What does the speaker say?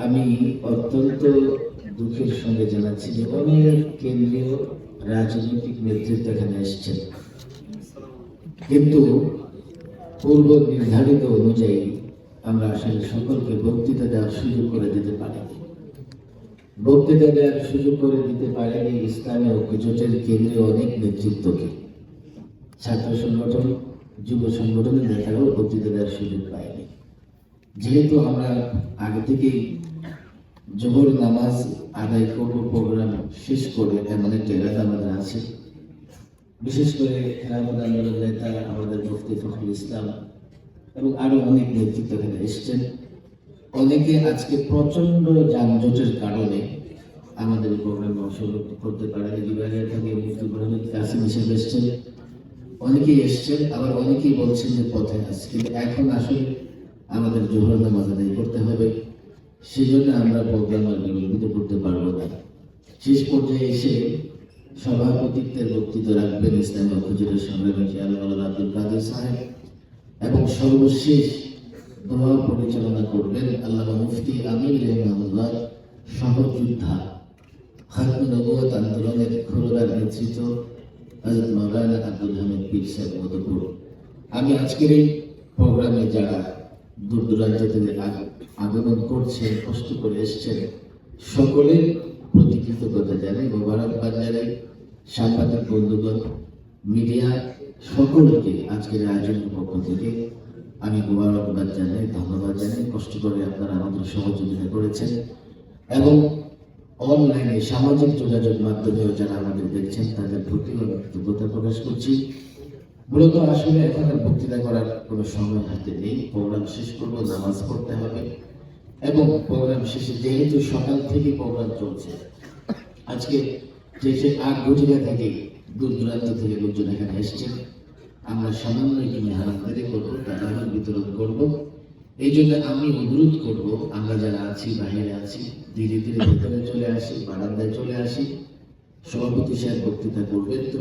আমি অত্যন্ত দুঃখের সঙ্গে জানাচ্ছি যে অনেক কেন্দ্রীয় রাজনৈতিক নেতৃত্ব এখানে এসছেন। কিন্তু পূর্ব নির্ধারিত অনুযায়ী আমরা আসলে সকলকে বক্তৃতা দেওয়ার সুযোগ করে দিতে পারিনি। বক্তৃতা দেওয়ার সুযোগ করে দিতে পারেনি ইসলামী ঐক্যজোটের কেন্দ্রীয় অনেক নেতৃত্বকে। ছাত্র সংগঠন, যুব সংগঠনের নেতারাও বক্তৃতা দেওয়ার সুযোগ পায়নি। যেহেতু আমরা আগে থেকেই জোহর নামাজ আদায় করব প্রোগ্রাম শেষ করে এমন একটা এলাকা আমাদের আছে। বিশেষ করে নেতা আমাদের মুফতি ফখরুল ইসলাম এবং আরও অনেক নেতৃত্ব এখানে এসছেন। অনেকে আজকে প্রচণ্ড যানজটের কারণে আমাদের প্রোগ্রামে অংশগ্রহণ করতে পারেনি বিভাগের থেকে মুফতি ইব্রাহিম কাসিম হিসেবে এসছেন। অনেকেই এসছেন, আবার অনেকেই বলছেন যে পথে আছে। কিন্তু এখন আসলে আমাদের জোহর নামাজ আদায় করতে হবে। সেই জন্য আমরা প্রোগ্রাম আর বিলম্বিত করতে পারব না। শেষ পর্যায়ে এসে সভাপতিত্বের বক্তৃতা রাখবেন ইসলামী অভিযোগের সংগ্রামী চেয়ারম্যান আব্দুল কাদের সাহেব এবং সর্বশেষ দোয়া পরিচালনা করবেন আল্লাহ মুফতি আমির রহমানুল্লাহ, সহযোদ্ধা খাতুন নবুয়ত আন্দোলনের খুরদার নেতৃত্ব হজরত মাওলানা আব্দুল হামিদ পীর সাহেব মধুপুর। আমি আজকের এই প্রোগ্রামে যারা দূর দূরান্ত থেকে আগমন করছেন কষ্ট করে এসছেন। সকলের প্রতি কৃতজ্ঞতা জানাই। মোবারকবাদ জানাই সাংবাদিক বন্ধুগণ, মিডিয়া, সকলকে আজকের আয়োজনের পক্ষ থেকে আমি মোবারকবাদ জানাই, ধন্যবাদ জানাই। কষ্ট করে আপনারা আমাদের সহযোগিতা করেছেন এবং অনলাইনে সামাজিক যোগাযোগ মাধ্যমেও যারা আমাদের দেখছেন, তাদের প্রতিও আমি কৃতজ্ঞতা প্রকাশ করছি। মূলত আসলে এখন বক্তৃতা করার কোনো সময় হাতে নেই। প্রোগ্রাম শেষ করব, নামাজ পড়তে হবে। এবং প্রোগ্রাম শেষে যেহেতু সকাল থেকে প্রোগ্রাম চলছে, আজকে যে সে আট ঘটিকা থেকে দূর দূরান্ত থেকে লোকজন এখানে এসছেন, আমরা সামান্য একটু মেহরানদারি করব টাকা বিতরণ করব। এই জন্য আমি অনুরোধ করব, আমরা যারা আছি, বাইরে আছি, ধীরে ধীরে ভেতরে চলে আসি, বারান্দায় চলে আসি। সভাপতি সাহেব বক্তৃতা করবেন। তো